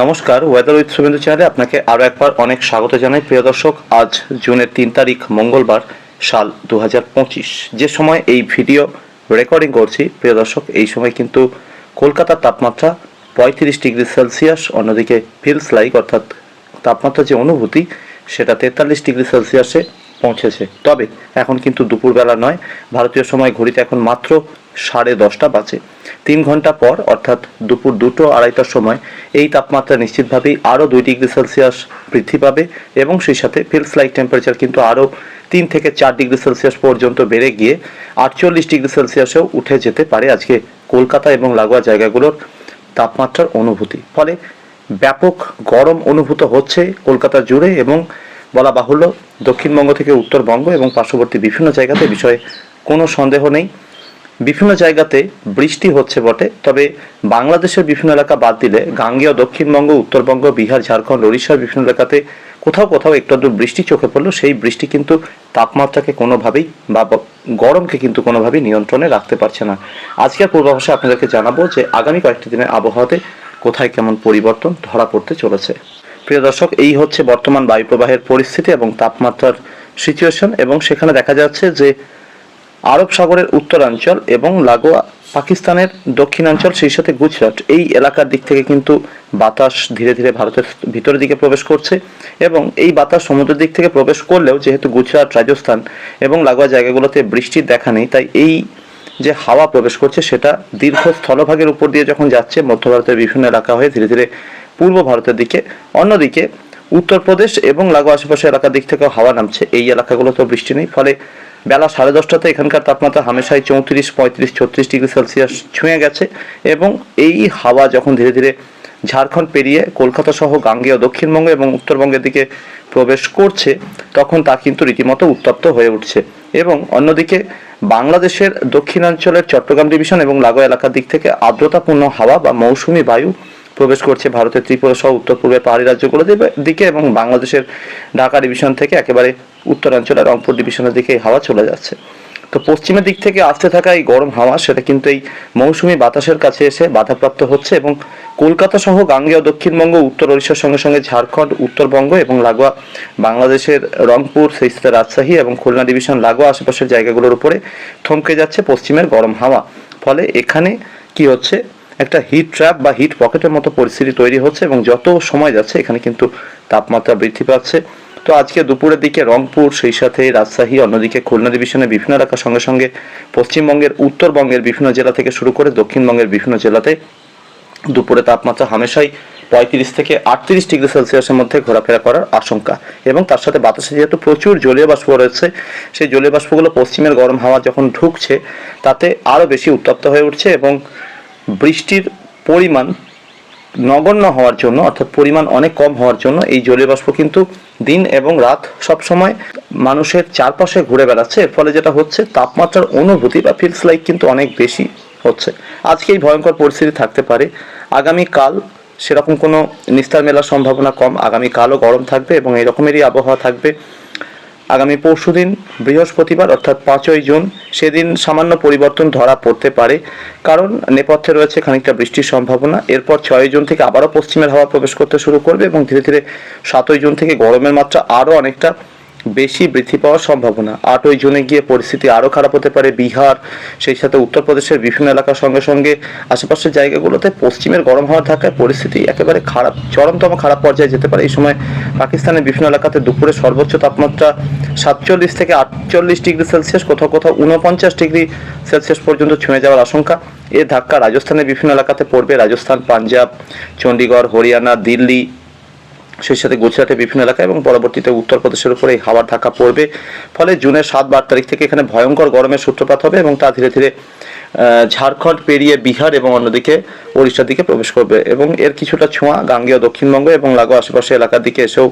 নমস্কার weather with Suvendu চ্যানেলে আপনাকে আরও একবার অনেক স্বাগত জানাই। প্রিয় দর্শক, আজ জুনের তিন তারিখ, মঙ্গলবার, সাল দু হাজার পঁচিশ। যে সময় এই ভিডিও রেকর্ডিং করছি, প্রিয় দর্শক, এই সময় কিন্তু কলকাতার তাপমাত্রা পঁয়ত্রিশ ডিগ্রি সেলসিয়াস, অন্যদিকে ফিলস লাইক অর্থাৎ তাপমাত্রা যে অনুভূতি সেটা তেতাল্লিশ ডিগ্রি সেলসিয়াসে পৌঁছেছে। তবে এখন কিন্তু দুপুরবেলা নয়, ভারতীয় সময় ঘড়িতে এখন মাত্র সাড়ে দশটা বাজে। তিন ঘণ্টা পর, অর্থাৎ দুপুর দুটো আড়াইটার সময়, এই তাপমাত্রা নিশ্চিতভাবেই আরও দুই ডিগ্রি সেলসিয়াস বৃদ্ধি পাবে এবং সেই সাথে ফিলস লাইক টেম্পারেচার কিন্তু আরও তিন থেকে চার ডিগ্রি সেলসিয়াস পর্যন্ত বেড়ে গিয়ে আটচল্লিশ ডিগ্রি সেলসিয়াসেও উঠে যেতে পারে আজকে কলকাতা এবং লাগোয়া জায়গাগুলোর তাপমাত্রার অনুভূতি। ফলে ব্যাপক গরম অনুভূত হচ্ছে কলকাতা জুড়ে এবং বলা বাহুল্য দক্ষিণবঙ্গ থেকে উত্তরবঙ্গ এবং পার্শ্ববর্তী বিভিন্ন জায়গাতে বিষয়ে কোনো সন্দেহ নেই। বিভিন্ন জায়গাতে বৃষ্টি হচ্ছে বটে, তবে বাংলাদেশের বিভিন্ন এলাকা বাদ দিলে গাঙ্গেয় দক্ষিণবঙ্গ, উত্তরবঙ্গ, বিহার, ঝাড়খণ্ড, ওড়িশার বিভিন্ন এলাকাতে কোথাও কোথাও একটু আধটু বৃষ্টি চোখে পড়ল। সেই বৃষ্টি কিন্তু তাপমাত্রাকে কোনোভাবেই বা গরমকে কিন্তু কোনোভাবেই নিয়ন্ত্রণে রাখতে পারছে না। আজকের পূর্বাভাসে আপনাদেরকে জানাব যে আগামী কয়েকটি দিনের আবহাওয়াতে কোথায় কেমন পরিবর্তন ধরা পড়তে চলেছে। প্রিয় দর্শক, এই হচ্ছে বর্তমান বায়ুপ্রবাহের পরিস্থিতি এবং তাপমাত্রার সিচুয়েশন এবং সেখানে দেখা যাচ্ছে যে আরব সাগরের উত্তরাঞ্চল এবং লাগোয়া পাকিস্তানের দক্ষিণাঞ্চল, সেই সাথে গুজরাট, এই এলাকার দিক থেকে কিন্তু বাতাস ধীরে ধীরে ভারতের ভিতরের দিকে প্রবেশ করছে এবং এই বাতাস সমুদ্রের দিক থেকে প্রবেশ করলেও যেহেতু গুজরাট, রাজস্থান এবং লাগোয়া জায়গাগুলোতে বৃষ্টির দেখা নেই, তাই এই যে হাওয়া প্রবেশ করছে, সেটা দীর্ঘ স্থলভাগের উপর দিয়ে যখন যাচ্ছে, মধ্য ভারতের বিভিন্ন এলাকা হয়ে ধীরে ধীরে পূর্ব ভারতের দিকে। অন্যদিকে উত্তরপ্রদেশ এবং লাগো আশেপাশের এলাকার দিক থেকেও হাওয়া নামছে। এই এলাকাগুলোতেও বৃষ্টি নেই, ফলে বেলা সাড়ে দশটাতে এখানকার তাপমাত্রা হামেশাই চৌত্রিশ, পঁয়ত্রিশ, ছত্রিশ ডিগ্রি সেলসিয়াস ছুঁয়ে গেছে এবং এই হাওয়া যখন ধীরে ধীরে ঝাড়খণ্ড পেরিয়ে কলকাতা সহ গাঙ্গেয় দক্ষিণবঙ্গ এবং উত্তরবঙ্গের দিকে প্রবেশ করছে, তখন তা কিন্তু রীতিমতো উত্তপ্ত হয়ে উঠছে। এবং অন্যদিকে বাংলাদেশের দক্ষিণাঞ্চলের চট্টগ্রাম ডিভিশন এবং লাগো এলাকার দিক থেকে আর্দ্রতাপূর্ণ হাওয়া বা মৌসুমি বায়ু প্রবেশ করছে ভারতের ত্রিপুরা সহ উত্তর পূর্বের পাহাড়ি রাজ্যগুলোর দিকে এবং বাংলাদেশের ঢাকা ডিভিশন থেকে একেবারে উত্তরাঞ্চলের রংপুর ডিভিশনের দিকে এই হাওয়া চলে যাচ্ছে। তো পশ্চিমের দিক থেকে আসতে থাকা এই গরম হাওয়া, সেটা কিন্তু এই মৌসুমি বাতাসের কাছে এসে বাধাপ্রাপ্ত হচ্ছে এবং কলকাতা সহ গাঙ্গেয় দক্ষিণবঙ্গ, উত্তর ওড়িশার সঙ্গে সঙ্গে ঝাড়খণ্ড, উত্তরবঙ্গ এবং লাগোয়া বাংলাদেশের রংপুর সেই সাথে রাজশাহী এবং খুলনা ডিভিশন লাগোয়া আশেপাশের জায়গাগুলোর উপরে থমকে যাচ্ছে পশ্চিমের গরম হাওয়া। ফলে এখানে কি হচ্ছে? একটা হিট ট্র্যাপ বা হিট পকেটের মতো পরিস্থিতি তৈরি হচ্ছে এবং যত সময় যাচ্ছে এখানে কিন্তু তাপমাত্রা বৃদ্ধি পাচ্ছে। তো আজকে দুপুরের দিকে রংপুর, সেই সাথে রাজশাহী, অন্যদিকে খুলনা ডিভিশনের বিভিন্ন এলাকার সঙ্গে সঙ্গে পশ্চিমবঙ্গের, উত্তরবঙ্গের বিভিন্ন জেলা থেকে শুরু করে দক্ষিণবঙ্গের বিভিন্ন জেলাতে দুপুরে তাপমাত্রা হামেশাই পঁয়ত্রিশ থেকে আটত্রিশ ডিগ্রি সেলসিয়াসের মধ্যে ঘোরাফেরা করার আশঙ্কা। এবং তার সাথে বাতাসে যেহেতু প্রচুর জলীয় বাষ্প রয়েছে, সেই জলীয় বাষ্পগুলো পশ্চিমের গরম হাওয়া যখন ঢুকছে, তাতে আরও বেশি উত্তপ্ত হয়ে উঠছে এবং বৃষ্টির পরিমাণ নগণ্য হওয়ার জন্য, অর্থাৎ পরিমাণ অনেক কম হওয়ার জন্য এই জলীয় বাষ্প কিন্তু দিন এবং রাত সব সময় মানুষের চারপাশে ঘুরে বেড়াচ্ছে। এর ফলে যেটা হচ্ছে, তাপমাত্রার অনুভূতি বা ফিলস লাইক কিন্তু অনেক বেশি। হচ্ছে। আজকে এই ভয়ঙ্কর পরিস্থিতি থাকতে পারে। আগামীকাল সেরকম কোনো নিস্তার মেলার সম্ভাবনা কম। আগামীকালও গরম থাকবে এবং এই রকমেরই আবহাওয়া থাকবে। আগামী পরশুদিন বৃহস্পতিবার অর্থাৎ পাঁচই জুন সেদিন সামান্য পরিবর্তন ধরা পড়তে পারে। কারণ নেপথ্যে রয়েছে খানিকটা বৃষ্টির সম্ভাবনা। এরপর ছয়ই জুন থেকে আবারও পশ্চিমের হাওয়া প্রবেশ করতে শুরু করবে এবং ধীরে ধীরে সাতই জুন থেকে গরমের মাত্রা আরও অনেকটা বেশি বৃদ্ধি পাওয়ার সম্ভাবনা। আটই জুনে গিয়ে পরিস্থিতি আরও খারাপ হতে পারে বিহার, সেই সাথে উত্তরপ্রদেশের বিভিন্ন এলাকার সঙ্গে সঙ্গে আশেপাশের জায়গাগুলোতে পশ্চিমের গরম হওয়ার থাকায় পরিস্থিতি একেবারে খারাপ, চরমতম খারাপ পর্যায়ে যেতে পারে। এই সময় পাকিস্তানের বিভিন্ন এলাকাতে দুপুরে সর্বোচ্চ তাপমাত্রা সাতচল্লিশ থেকে আটচল্লিশ ডিগ্রি সেলসিয়াস, কোথাও কোথাও উনপঞ্চাশ ডিগ্রি সেলসিয়াস পর্যন্ত ছুঁয়ে যাওয়ার আশঙ্কা। এর ধাক্কা রাজস্থানের বিভিন্ন এলাকাতে পড়বে। রাজস্থান, পাঞ্জাব, চণ্ডীগড়, হরিয়ানা, দিল্লি সেই সাথে গুজরাটের বিভিন্ন এলাকা এবং পরবর্তীতে উত্তরপ্রদেশের উপরে এই হাওয়ার ধাক্কা পড়বে। ফলে জুনের সাত বার তারিখ থেকে এখানে ভয়ঙ্কর গরমের সূত্রপাত হবে এবং তা ধীরে ধীরে ঝাড়খণ্ড পেরিয়ে বিহার এবং অন্যদিকে ওড়িশার দিকে প্রবেশ করবে এবং এর কিছুটা ছোঁয়া গাঙ্গেয় দক্ষিণবঙ্গ এবং লাগো আশেপাশে এলাকার দিকে এসেও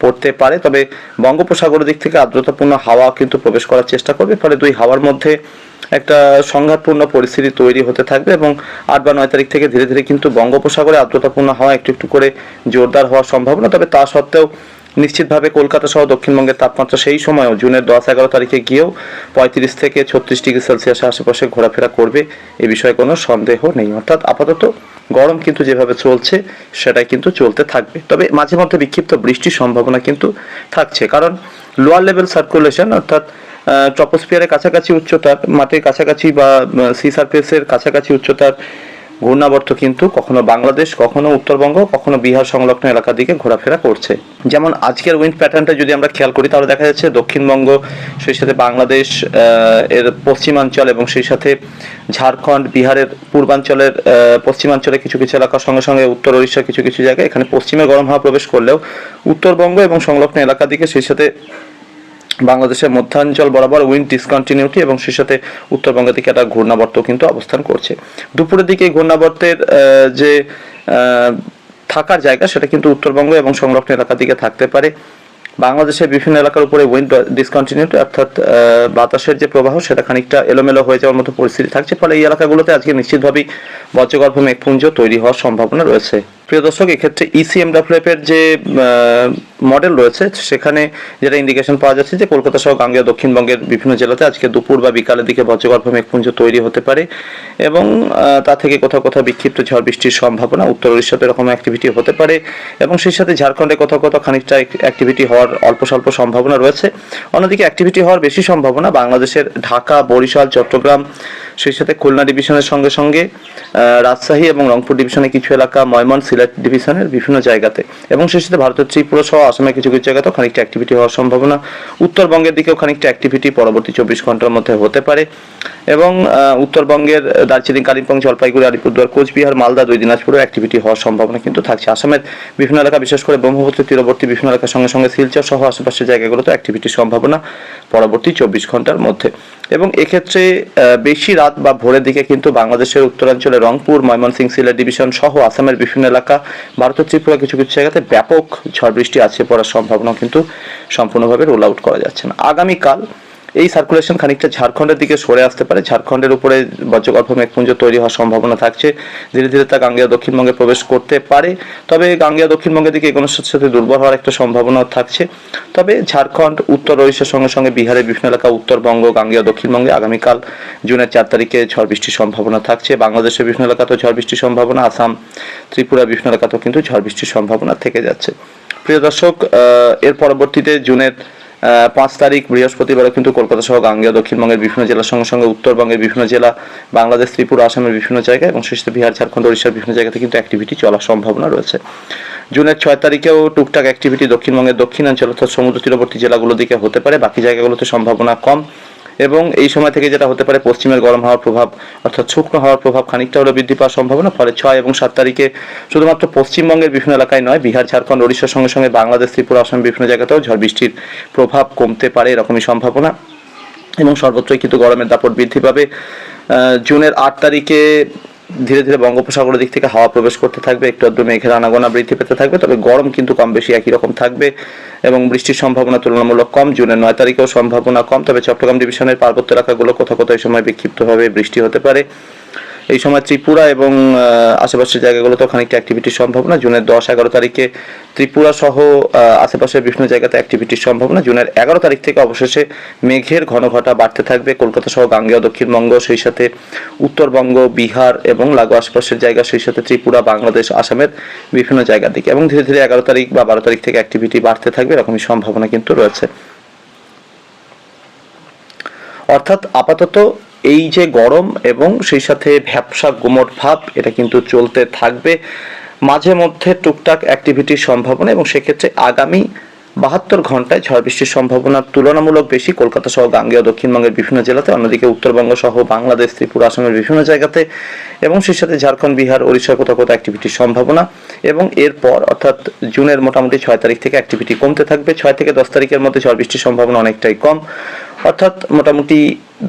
পড়তে পারে। তবে বঙ্গোপসাগরের দিক থেকে আর্দ্রতাপূর্ণ হাওয়া কিন্তু প্রবেশ করার চেষ্টা করবে। ফলে দুই হাওয়ার মধ্যে একটা সংঘাতপূর্ণ পরিস্থিতি তৈরি হতে থাকবে এবং আট বা নয় তারিখ থেকে ধীরে ধীরে কিন্তু বঙ্গোপসাগরে আর্দ্রতাপূর্ণ হওয়া একটু একটু করে জোরদার হওয়ার সম্ভাবনা। তবে তা সত্ত্বেও নিশ্চিতভাবে কলকাতা সহ দক্ষিণবঙ্গের তাপমাত্রা সেই সময়ও জুনের দশ এগারো তারিখে গিয়েও পঁয়ত্রিশ থেকে ছত্রিশ ডিগ্রি সেলসিয়াসের আশেপাশে ঘোরাফেরা করবে এ বিষয়ে কোনো সন্দেহ নেই। অর্থাৎ আপাতত গরম কিন্তু যেভাবে চলছে সেটাই কিন্তু চলতে থাকবে। তবে মাঝে মধ্যে বিক্ষিপ্ত বৃষ্টির সম্ভাবনা কিন্তু থাকছে। কারণ লোয়ার লেভেল সার্কুলেশন অর্থাৎ ট্রপোস্ফিয়ারের কাছাকাছি উচ্চতার, মাটির কাছাকাছি বা সি সার্ফেসের কাছাকাছি উচ্চতার ঘূর্ণাবর্ত কিন্তু কখনো বাংলাদেশ, কখনো উত্তরবঙ্গ, কখনো বিহার সংলগ্ন এলাকার দিকে ঘোরাফেরা করছে। যেমন আজকের উইন্ড প্যাটার্নটা যদি আমরা খেয়াল করি, তাহলে দেখা যাচ্ছে দক্ষিণবঙ্গ, সেই সাথে বাংলাদেশ এর পশ্চিমাঞ্চল এবং সেই সাথে ঝাড়খণ্ড, বিহারের পূর্বাঞ্চলের পশ্চিমাঞ্চলে কিছু কিছু এলাকার সঙ্গে সঙ্গে উত্তর উড়িষ্যার কিছু কিছু জায়গায় এখানে পশ্চিমে গরম হাওয়া প্রবেশ করলেও উত্তরবঙ্গ এবং সংলগ্ন এলাকার দিকে সেই সাথে বাংলাদেশের মধ্যাঞ্চল বরাবর উইন্ড ডিসকন্টিনিউটি এবং সেই সাথে উত্তরবঙ্গের দিকে একটা ঘূর্ণাবর্ত কিন্তু অবস্থান করছে। দুপুরের দিকে ঘূর্ণাবর্তের যে থাকার জায়গা সেটা কিন্তু উত্তরবঙ্গ এবং সংরক্ষণ এলাকার দিকে থাকতে পারে। বাংলাদেশের বিভিন্ন এলাকার উপরে উইন্ড ডিসকন্টিনিউটি অর্থাৎ বাতাসের যে প্রবাহ সেটা খানিকটা এলোমেলো হয়ে যাওয়ার মতো পরিস্থিতি থাকছে। ফলে এই এলাকাগুলোতে আজকে নিশ্চিতভাবেই বজ্রগর্ভ মেঘপুঞ্জ তৈরি হওয়ার সম্ভাবনা রয়েছে। প্রিয় দর্শক, এক্ষেত্রে E ইসিএমডাব্লিউএফ এর যে মডেল রয়েছে, সেখানে যেটা ইন্ডিকেশন পাওয়া যাচ্ছে যে কলকাতা সহ গাঙ্গেয় দক্ষিণবঙ্গের বিভিন্ন জেলাতে আজকে দুপুর বা বিকালের দিকে বজ্রগর্ভ মেঘপুঞ্জ তৈরি হতে পারে এবং তা থেকে কোথাও কোথাও বিক্ষিপ্ত ঝড় বৃষ্টির সম্ভাবনা উত্তর উড়িষ্যাতে এরকম অ্যাক্টিভিটি হতে পারে এবং সেই সাথে ঝাড়খণ্ডে কোথাও কোথাও খানিকটা অ্যাক্টিভিটি হওয়ার অল্প স্বল্প সম্ভাবনা রয়েছে। অন্যদিকে অ্যাক্টিভিটি হওয়ার বেশি সম্ভাবনা বাংলাদেশের ঢাকা, বরিশাল, চট্টগ্রাম সেই সাথে খুলনা ডিভিশনের সঙ্গে সঙ্গে রাজশাহী এবং রংপুর ডিভিশনের কিছু এলাকা ময়মন সিলেট ডিভিশনের বিভিন্ন জায়গাতে। এবং সেই সাথে ভারতের ত্রিপুরা সহ আসামের কিছু কিছু জায়গাতেও খানিকটা অ্যাক্টিভিটি হওয়ার সম্ভাবনা। উত্তরবঙ্গের দিকেও খানিকটা অ্যাক্টিভিটি পরবর্তী চব্বিশ ঘণ্টার মধ্যে হতে পারে। এবং উত্তরবঙ্গের দার্জিলিং, কালিম্পং, জলপাইগুড়ি, আলিপুরদুয়ার, কোচবিহার, মালদা দুই দিনাজপুরেও অ্যাক্টিভিটি হওয়ার সম্ভাবনা কিন্তু থাকছে। আসামের বিভিন্ন এলাকা, বিশেষ করে ব্রহ্মপুত্র তীরবর্তী বিভিন্ন এলাকার সঙ্গে সঙ্গে শিলচর সহ আশেপাশের জায়গাগুলোতে অ্যাক্টিভিটির সম্ভাবনা পরবর্তী চব্বিশ ঘণ্টার মধ্যে। এবং এক্ষেত্রে বেশি রাত বা ভোরের দিকে কিন্তু বাংলাদেশের উত্তরাঞ্চলে রংপুর, ময়মনসিং, সিলেট ডিভিশন সহ আসামের বিভিন্ন এলাকা, ভারতের ত্রিপুরা কিছু কিছু জায়গাতে ব্যাপক ঝড় বৃষ্টি আছে পড়ার সম্ভাবনা কিন্তু সম্পূর্ণভাবে রোল আউট করা যাচ্ছে না। আগামীকাল এই সার্কুলেশন খানিকটা ঝাড়খণ্ডের দিকে সরে আসতে পারে। ঝাড়খণ্ডের উপরে বজ্রগর্ভ মেঘপুঞ্জ তৈরি হওয়ার সম্ভাবনা থাকছে। ধীরে ধীরে তা গাঙ্গেয় দক্ষিণবঙ্গে প্রবেশ করতে পারে। তবে গাঙ্গেয় দক্ষিণবঙ্গের দিকে এগোনোর সাথে সাথে দুর্বল হওয়ার একটা সম্ভাবনা থাকছে। তবে ঝাড়খণ্ড, উত্তর ওড়িশার সঙ্গে সঙ্গে বিহারের বিভিন্ন এলাকা, উত্তরবঙ্গ, গাঙ্গেয় দক্ষিণবঙ্গে আগামীকাল জুনের চার তারিখে ঝড় বৃষ্টির সম্ভাবনা থাকছে। বাংলাদেশের বিভিন্ন এলাকাতেও ঝড় বৃষ্টির সম্ভাবনা। আসাম ত্রিপুরা বিভিন্ন এলাকাতেও কিন্তু ঝড় বৃষ্টির সম্ভাবনা থেকে যাচ্ছে। প্রিয় দর্শক এর পরবর্তীতে জুনের পাঁচ তারিখ বৃহস্পতিবারও কিন্তু কলকাতা সহ গাঙ্গেয় দক্ষিণবঙ্গের বিভিন্ন জেলার সঙ্গে সঙ্গে উত্তরবঙ্গের বিভিন্ন জেলা, বাংলাদেশ, ত্রিপুরা, আসামের বিভিন্ন জায়গায় এবং শেষ বিহার, ঝাড়খণ্ড উড়িষ্যার বিভিন্ন জায়গাতে কিন্তু অ্যাক্টিভিটি চলার সম্ভাবনা রয়েছে। জুনের ছয় তারিখেও টুকটাক অ্যাক্টিভিটি দক্ষিণবঙ্গের দক্ষিণাঞ্চল অর্থাৎ সমুদ্র তীরবর্তী জেলাগুলোর দিকে হতে পারে। বাকি জায়গাগুলোতে সম্ভাবনা কম। এবং এই সময় থেকে যেটা হতে পারে পশ্চিমের গরম হওয়ার প্রভাব, অর্থাৎ শুকনো হওয়ার প্রভাব খানিকটা হলে বৃদ্ধি পাওয়ার সম্ভাবনা, ফলে ছয় এবং সাত তারিখে শুধুমাত্র পশ্চিমবঙ্গের বিভিন্ন এলাকায় নয়, বিহার, ঝাড়খণ্ড, ওড়িশার সঙ্গে সঙ্গে বাংলাদেশ, ত্রিপুরা, আসাম বিভিন্ন জায়গাতেও ঝড় বৃষ্টির প্রভাব কমতে পারে এরকমই সম্ভাবনা। এবং সর্বত্রই কিন্তু গরমের দাপট বৃদ্ধি পাবে। জুনের আট তারিখে ধীরে ধীরে বঙ্গোপসাগরের দিক থেকে হাওয়া প্রবেশ করতে থাকবে, একটু আধটু মেঘের আনাগোনা বৃদ্ধি পেতে থাকবে, তবে গরম কিন্তু কম বেশি একই রকম থাকবে এবং বৃষ্টির সম্ভাবনা তুলনামূলক কম। জুনের নয় তারিখেও সম্ভাবনা কম, তবে চট্টগ্রাম ডিভিশনের পার্বত্য এলাকাগুলো কোথাও কোথাও এই সময় বিক্ষিপ্তভাবে বৃষ্টি হতে পারে। এই সময় ত্রিপুরা এবং আশেপাশের জায়গাগুলোতেও খানিকটা অ্যাক্টিভিটির সম্ভাবনা জুনের দশ এগারো তারিখে ত্রিপুরা সহ আশেপাশের বিভিন্ন জায়গাতে অ্যাক্টিভিটির সম্ভাবনা জুনের এগারো তারিখ থেকে অবশেষে মেঘের ঘন ঘটা বাড়তে থাকবে। কলকাতা সহ গাঙ্গেয়, দক্ষিণবঙ্গ, সেই সাথে উত্তরবঙ্গ, বিহার এবং লাগো আশেপাশের জায়গা, সেই সাথে ত্রিপুরা, বাংলাদেশ, আসামের বিভিন্ন জায়গার দিকে। এবং ধীরে ধীরে এগারো তারিখ বা বারো তারিখ থেকে অ্যাক্টিভিটি বাড়তে থাকবে, এরকমই সম্ভাবনা কিন্তু রয়েছে। অর্থাৎ আপাতত এই যে গরম এবং সেই সাথে ভ্যাবসা গুমট ভাব, এটা কিন্তু চলতে থাকবে। মাঝে মধ্যে টুকটাক অ্যাক্টিভিটির সম্ভাবনা এবং সেক্ষেত্রে আগামী বাহাত্তর ঘন্টায় ঝড় বৃষ্টির সম্ভাবনা তুলনামূলক বেশি। কলকাতা সহ গাঙ্গেয় দক্ষিণবঙ্গের বিভিন্ন জেলাতে, অন্যদিকে উত্তরবঙ্গ সহ বাংলাদেশ, ত্রিপুরা আসামের বিভিন্ন জায়গাতে এবং সেই সাথে ঝাড়খণ্ড, বিহার, ওড়িশার কোথাও কোথাও অ্যাক্টিভিটির সম্ভাবনা এবং এরপর অর্থাৎ জুনের মোটামুটি ছয় তারিখ থেকে অ্যাক্টিভিটি কমতে থাকবে। ছয় থেকে দশ তারিখের মধ্যে ঝড় বৃষ্টির সম্ভাবনা অনেকটাই কম। অর্থাৎ মোটামুটি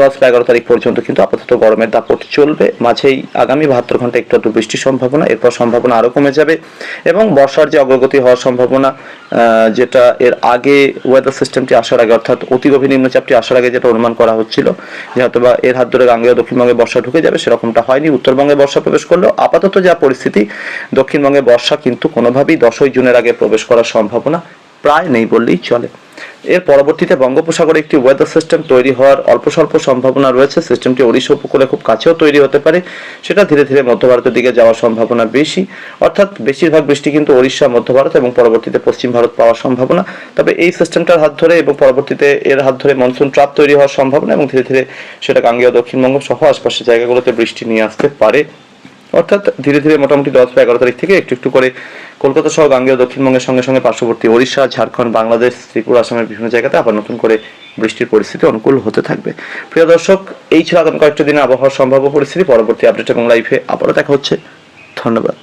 দশ বা এগারো তারিখ পর্যন্ত কিন্তু আপাতত গরমের দাপট চলবে। মাঝেই আগামী বাহাত্তর ঘণ্টা একটু একটু বৃষ্টির সম্ভাবনা, এরপর সম্ভাবনা আরও কমে যাবে এবং বর্ষার যে অগ্রগতি হওয়ার সম্ভাবনা যেটা এর আগে ওয়েদার সিস্টেমটি আসার আগে অর্থাৎ অতি গভীর নিম্নচাপটি আসার আগে যেটা অনুমান করা হচ্ছিল যে হয়তো বা এর হাত ধরে গাঙ্গেয় দক্ষিণবঙ্গে বর্ষা ঢুকে যাবে, সেরকমটা হয়নি। উত্তরবঙ্গে বর্ষা প্রবেশ করলেও আপাতত যা পরিস্থিতি, দক্ষিণবঙ্গে বর্ষা কিন্তু কোনোভাবেই দশই জুনের আগে প্রবেশ করার সম্ভাবনা প্রায় নেই বললেই চলে। এর পরবর্তীতে বঙ্গোপসাগরে একটি ওয়েদার সিস্টেম তৈরি হওয়ার অল্প স্বল্প সম্ভাবনা রয়েছে। সিস্টেমটি ওড়িশা উপকূলে খুব কাছেও তৈরি হতে পারে। সেটা ধীরে ধীরে মধ্য ভারতের দিকে যাওয়ার সম্ভাবনা বেশি। অর্থাৎ বেশিরভাগ বৃষ্টি কিন্তু ওড়িশা, মধ্য ভারত এবং পরবর্তীতে পশ্চিম ভারত পাওয়ার সম্ভাবনা। তবে এই সিস্টেমটার হাত ধরে এবং পরবর্তীতে এর হাত ধরে মনসুন ট্রাপ তৈরি হওয়ার সম্ভাবনা এবং ধীরে ধীরে সেটা গাঙ্গেয় দক্ষিণবঙ্গ সহ আশপাশের জায়গাগুলোতে বৃষ্টি নিয়ে আসতে পারে। অর্থাৎ ধীরে ধীরে মোটামুটি দশ বা এগারো তারিখ থেকে একটু একটু করে কলকাতা সহ গাঙ্গেয় দক্ষিণবঙ্গের সঙ্গে সঙ্গে পার্শ্ববর্তী ওড়িশা, ঝাড়খণ্ড, বাংলাদেশ, ত্রিপুরা আসামের বিভিন্ন জায়গাতে আবার নতুন করে বৃষ্টির পরিস্থিতি অনুকূল হতে থাকবে। প্রিয় দর্শক, এই ছিল আগামী কয়েকটা দিনে আবহাওয়ার সম্ভাব্য পরিস্থিতি। পরবর্তী আপডেট এবং লাইফে আবারও দেখা হচ্ছে। ধন্যবাদ।